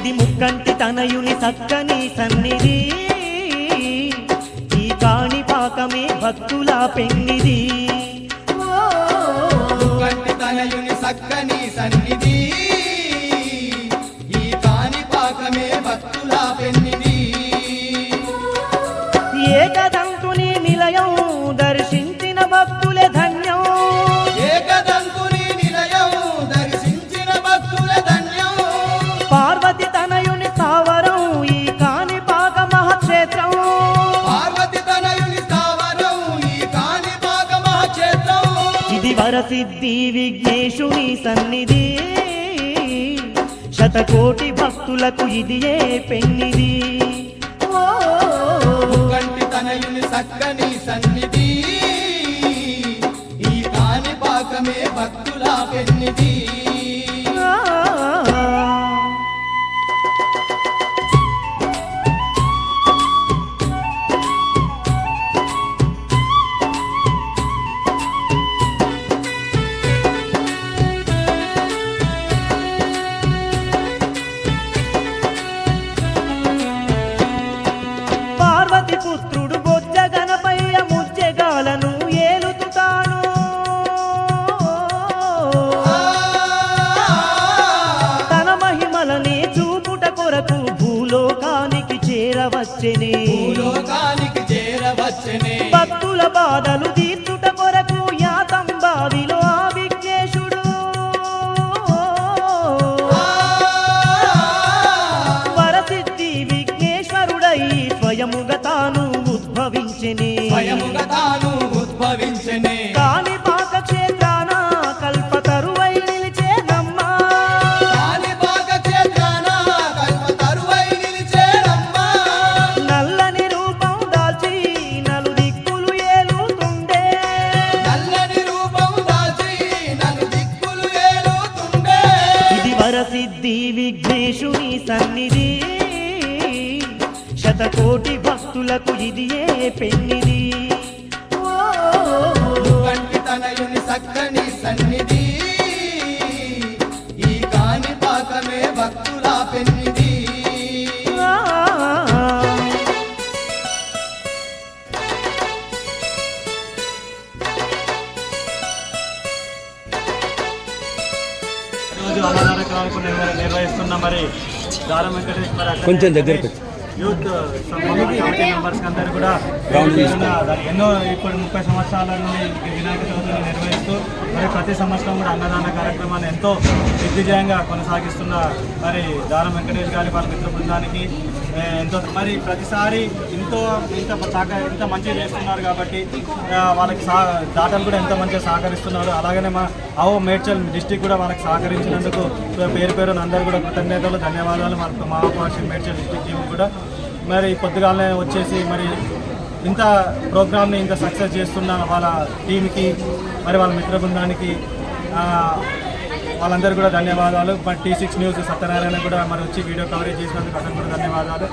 ఇది ముక్కంటి తనయుని చక్కని సన్నిధి. ఈ కాణి పాకమే భక్తుల పెన్నిది ఓ, తనయుని చక్కని సన్నిధి. సిద్ధి విఘ్నేశుని సన్నిధి. శతకోటి భక్తులకు ఇది ఏ పెన్నిది? కంటి తనయుని సక్కని సన్నిధి. ఈ కాని పాకమే భక్తుల పెన్నిది బాధలు తీర్చుట కొరకు యాతం బావిలో ఆ విఘ్నేశుడు. వరసిద్ధి విఘ్నేశ్వరుడై స్వయముగా తాను ఉద్భవించెనే. స్వయముగా తాను విఘ్నేశుని సన్నిధి. శతకోటి భక్తులకు ఇది ఏ పెన్నిది? ఓ, తనయుని సక్కని సన్నిధి. ఈ కాని పాకమే భక్తులు కొంచెం దగ్గరికి యూత్ కమిటీ మెంబర్స్ అందరూ కూడా ఎన్నో ఇప్పుడు ముప్పై సంవత్సరాల నుండి వినాయక చవితిని నిర్వహిస్తూ మరి ప్రతి సంవత్సరం కూడా అన్నదాన కార్యక్రమాన్ని ఎంతో దిగ్విజయంగా కొనసాగిస్తున్న మరి దారం వెంకటేష్ గారి వాళ్ళ మిత్ర బృందానికి ఎంతో మరి ప్రతిసారి ఎంతో ఇంత సహక ఎంత మంచిగా చేస్తున్నారు కాబట్టి వాళ్ళకి సా దాతలు కూడా ఎంతో మంచిగా సహకరిస్తున్నారు. అలాగనే మా ఆవో మేడ్చల్ డిస్టిక్ కూడా వాళ్ళకి సహకరించినందుకు పేరు పేరు అందరూ కూడా కృతజ్ఞతలు ధన్యవాదాలు. మా మహాపాషి మేడ్చల్ డిస్టిక్ టీం కూడా మరి పొద్దుగాలనే వచ్చేసి మరి ఇంత ప్రోగ్రామ్ని ఇంత సక్సెస్ చేస్తున్న వాళ్ళ టీంకి మరి వాళ్ళ మిత్ర బృందానికి వాళ్ళందరూ కూడా ధన్యవాదాలు. మరి టీ సిక్స్ న్యూస్ సత్యనారాయణ కూడా మరి వచ్చి వీడియో కవరేజ్ చేసినందుకు అతను కూడా ధన్యవాదాలు.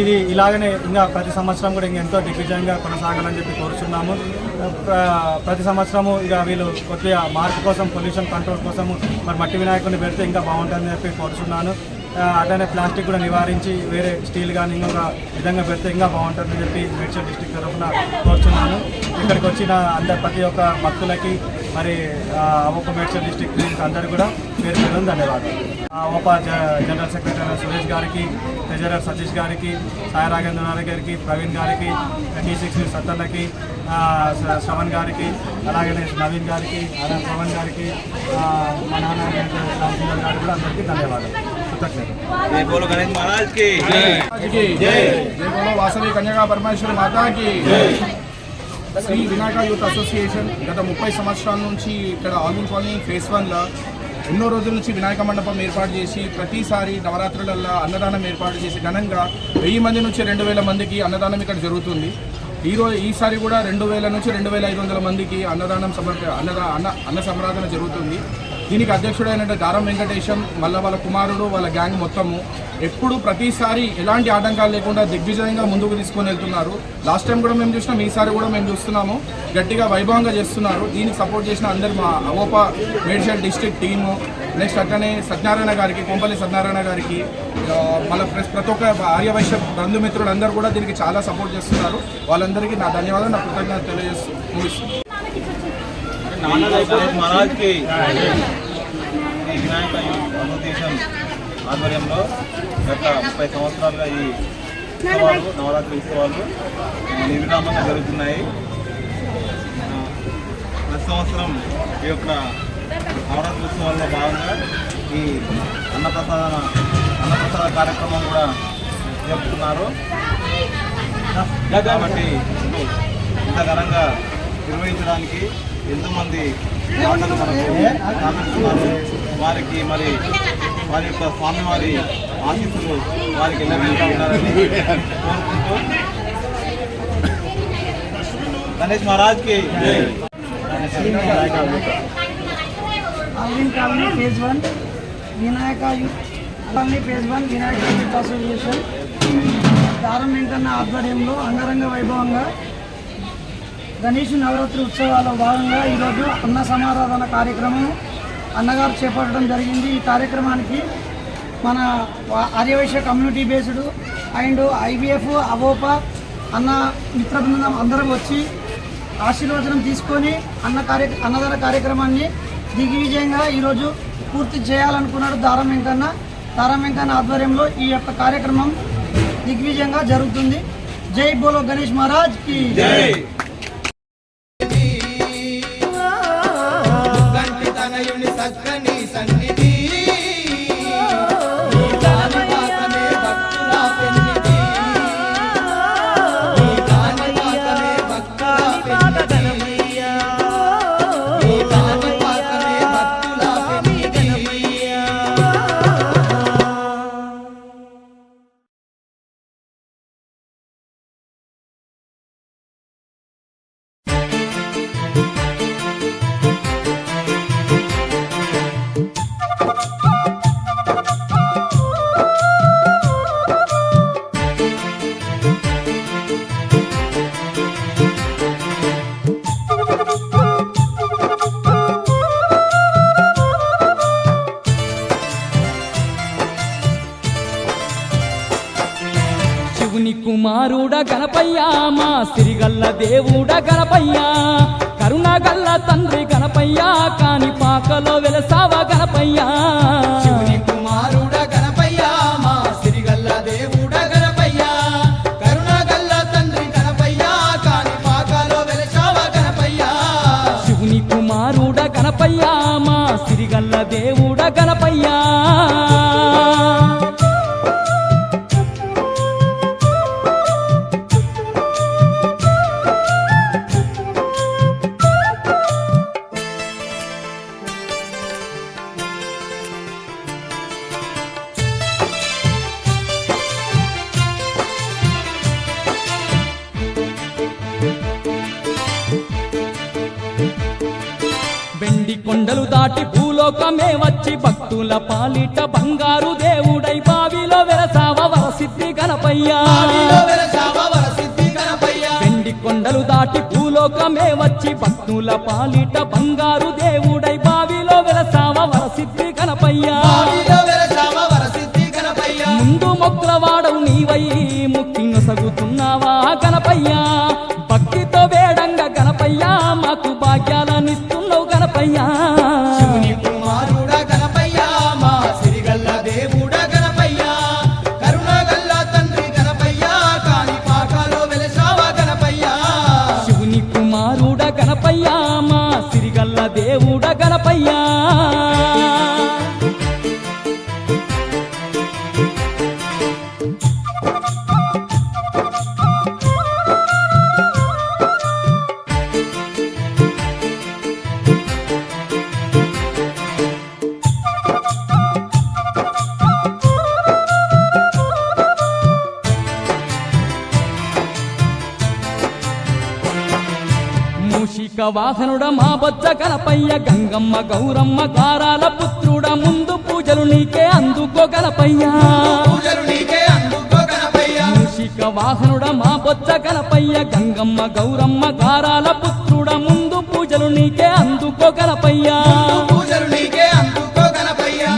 ఇది ఇలాగనే ఇంకా ప్రతి సంవత్సరం కూడా ఇంకా ఎంతో దిగ్విజయంగా కొనసాగాలని చెప్పి కోరుచున్నాము. ప్రతి సంవత్సరము ఇక వీళ్ళు కొద్దిగా మార్పు కోసం పొల్యూషన్ కంట్రోల్ కోసము మరి మట్టి వినాయకుడిని పెడితే ఇంకా బాగుంటుందని చెప్పి కోరుచున్నాను. అలానే అట్లనే ప్లాస్టిక్ కూడా నివారించి వేరే స్టీల్ కానీ ఇంకొక విధంగా పెడితే ఇంకా బాగుంటుందని చెప్పి మేడ్చల్ డిస్టిక్ తరఫున కోరుచున్నాను. ఇక్కడికి వచ్చిన అందరు ప్రతి ఒక్క భక్తులకి మరి ఒక మేడ్చల్ డిస్టిక్ క్లినిక్ అందరూ కూడా పేరు పేరు ధన్యవాదాలు ఉప జనరల్ సెక్రటరీ సురేష్ గారికి ట్రెజరర్ సతీష్ గారికి సాయి రాఘేంద్రనాథ్ గారికి ప్రవీణ్ గారికి టీ సిక్స్ సత్తన్నకి శ్రవణ్ గారికి అలాగే నవీన్ గారికి అలా శ్రవణ్ గారికి మా నాన్న గారు కూడా అందరికీ ధన్యవాదాలు. కృతజ్ఞతలు. వాసవి కన్యగా పరమేశ్వరి మాతాకి. శ్రీ వినాయక యూత్ అసోసియేషన్ గత ముప్పై సంవత్సరాల నుంచి ఇక్కడ ఆల్విన్ కాలనీ ఫేస్ వన్లో ఎన్నో రోజుల నుంచి వినాయక మండపం ఏర్పాటు చేసి ప్రతిసారి నవరాత్రులల్లో అన్నదానం ఏర్పాటు చేసి ఘనంగా వెయ్యి మంది నుంచి రెండు వేల మందికి అన్నదానం ఇక్కడ జరుగుతుంది. ఈరోజు ఈసారి కూడా రెండు వేల నుంచి రెండు వేల ఐదు వందల మందికి అన్నదానం సమర్ప అన్నదా అన్న అన్న సంరాధన జరుగుతుంది. దీనికి అధ్యక్షుడైన దారం వెంకటేశం మళ్ళీ వాళ్ళ కుమారుడు వాళ్ళ గ్యాంగ్ మొత్తము ఎప్పుడు ప్రతిసారి ఎలాంటి ఆటంకాలు లేకుండా దిగ్విజయంగా ముందుకు తీసుకొని వెళ్తున్నారు. లాస్ట్ టైం కూడా మేము చూసినాం ఈసారి కూడా మేము చూస్తున్నాము. గట్టిగా వైభవంగా చేస్తున్నారు. దీనికి సపోర్ట్ చేసిన అందరు మా AVOPA Medchal district team next అట్లనే సత్యనారాయణ గారికి కొంపల్లి సత్యనారాయణ గారికి మళ్ళీ ప్రతి ఒక్క ఆర్యవైశ్య బంధుమిత్రులు అందరూ కూడా దీనికి చాలా సపోర్ట్ చేస్తున్నారు. వాళ్ళందరికీ నా ధన్యవాదాలు నా కృతజ్ఞత తెలియజేస్తూ మహారాజ్కి ఈ వినాయక అసోసియేషన్ ఆధ్వర్యంలో గత ముప్పై సంవత్సరాలుగా ఈ ఉత్సవాలు నవరాత్రి ఉత్సవాలు నిర్విరామంగా జరుగుతున్నాయి. ప్రతి సంవత్సరం ఈ యొక్క నవరాత్రి ఉత్సవాల్లో భాగంగా ఈ అన్నప్రసాద అన్నప్రసాద కార్యక్రమం కూడా జరుపుతున్నారు. కాబట్టి ఇప్పుడు ఇంత ఘనంగా నిర్వహించడానికి ఎంతోమంది వారికి మరి వారి యొక్క స్వామివారి ఆశీస్సులు వారికి ఎల్లవేళలా ఉంటారని కోరుకుంటూ గణేష్ మహారాజ్కి Aravind colony phase one Vinayaka youth colony phase one Vinayaka youth association Daram Venkanna ఆధ్వర్యంలో అంగరంగ వైభవంగా గణేష్ నవరాత్రి ఉత్సవాల్లో భాగంగా ఈరోజు అన్న సమారాధన కార్యక్రమం అన్నగారు చేపట్టడం జరిగింది. ఈ కార్యక్రమానికి మన Aryavysya community based and IBF AVOPA అన్న మిత్ర బృందం అందరం వచ్చి ఆశీర్వచనం తీసుకొని అన్న కార్య అన్నదాన కార్యక్రమాన్ని దిగ్విజయంగా ఈరోజు పూర్తి చేయాలనుకున్నాడు దారం వెంకన్న. దారం వెంకన్న ఆధ్వర్యంలో ఈ యొక్క కార్యక్రమం దిగ్విజయంగా జరుగుతుంది. జై బోలో గణేష్ మహారాజ్ జై. గల్ల దేవుడ కరుణ కళ్ళ తండ్రి గణపయ్య కాని పాకలో వెలస భూలోకమే వచ్చి భక్తుల పాలిట బంగారు దేవుడై బావిలో వెలసావ వరసిద్ధి గణపయ్యా. వెండి కొండలు దాటి భూలోకమే వచ్చి భక్తుల పాలిట బంగారు దేవుడై బావిలో వెలసావ వరసిద్ధి గణపయ్యా. ముందు మొక్కలవాడవు నీవై ముక్కింగ సగుతున్నావా గణపయ్యా? భక్తితో వేడంగా గణపయ్యా మాకు భాగ్యాలనిస్తున్నావు గణపయ్యా. వాసనుడ మా బొచ్చ కలపయ్య గంగమ్మ గౌరమ్మ కారాల పుత్రుడ ముందు పూజలు నీకే అందుకో కలపయ్యా మూషిక వాసనుడ మా బొచ్చ కలపయ్య గంగమ్మ గౌరమ్మ కారాల పుత్రుడ ముందు పూజలు నీకే అందుకో కలపయ్యా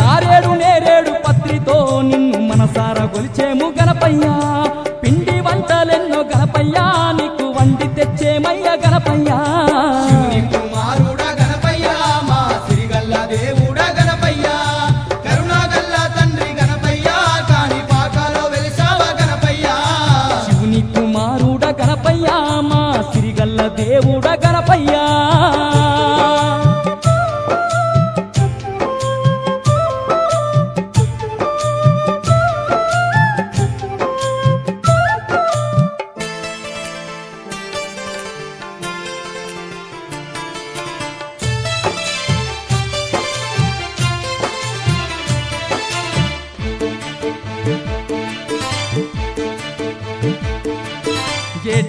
నారేడు నేరేడు పత్రితో నిన్ను మనసారా కొలిచే దేవుడ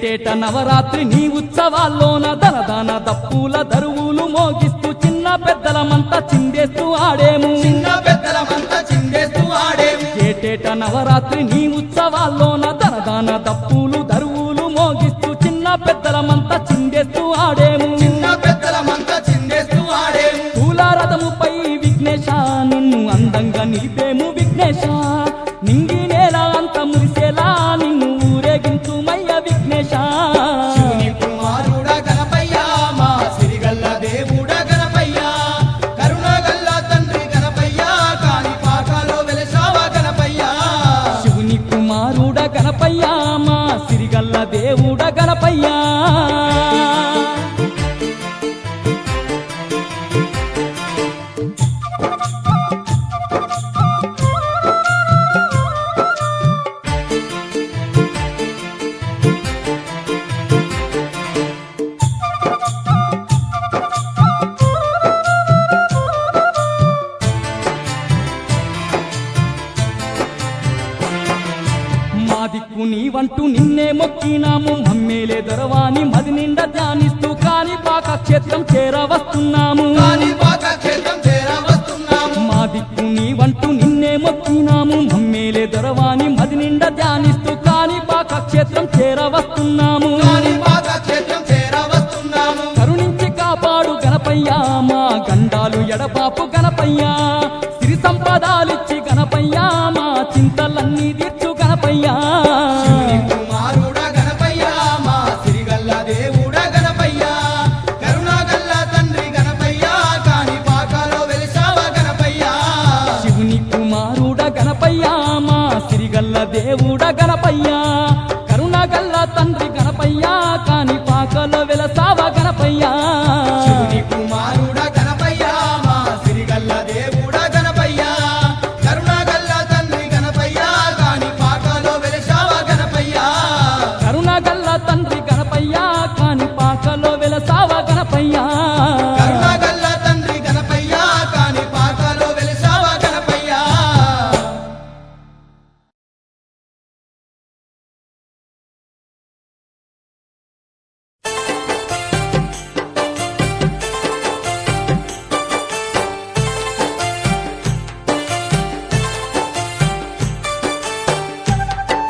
ఏటేట నవరాత్రి నీ ఉత్సవాల్లోన దనదాన దప్పుల దరువులు మోగిస్తూ చిన్న పెద్దలమంతా చిందేస్తూ ఆడేము. చిన్న పెద్దలమంతా చిందేస్తూ ఆడేము. ఏటేట నవరాత్రి నీ ఉత్సవాల్లోన దనదాన దప్పులు దరువులు మోగిస్తూ చిన్న పెద్దలమంతా చిందేస్తూ ఆడేము. చిన్న పెద్దలమంతా చిందేస్తూ ఆడేము. పూల రథముపై విఘ్నేశ నిన్ను అందంగా నిలిపేము విఘ్నేశ. నింగి క్షేత్రం చేరవస్తున్నాము. మా దిక్కు నీవంటూ నిన్నే మొక్కినాము. మమ్మేలే దొరవాని మది నిండా ధ్యానిస్తూ కాని పాక క్షేత్రం చేరవస్తున్నాము. కాని పాక క్షేత్రం చేర వస్తున్నాము కరుణించి కాపాడు గణపయ్యా మా గండాలు ఎడపాపు గణపయ్యా. సిరి సంపదాలిచ్చి గణపయ్యా మా చింతలన్నీ గణపయ్యా కరుణగల్ల తండ్రి గణపయ్యా కాని పాకలో వెలసావ గణపయ్యా. కుమారుడ గణపయ్య మా సిరిగల్ల దేవుడ గణపయ్య. కరుణాగల్ల తండ్రి గణపయ్య కాని పాకాలో వెలిసావ గణపయ్య. కరుణగల్ల తండ్రి గణపయ్యా కాని పాకలో వెలసావ గణపయ్యా.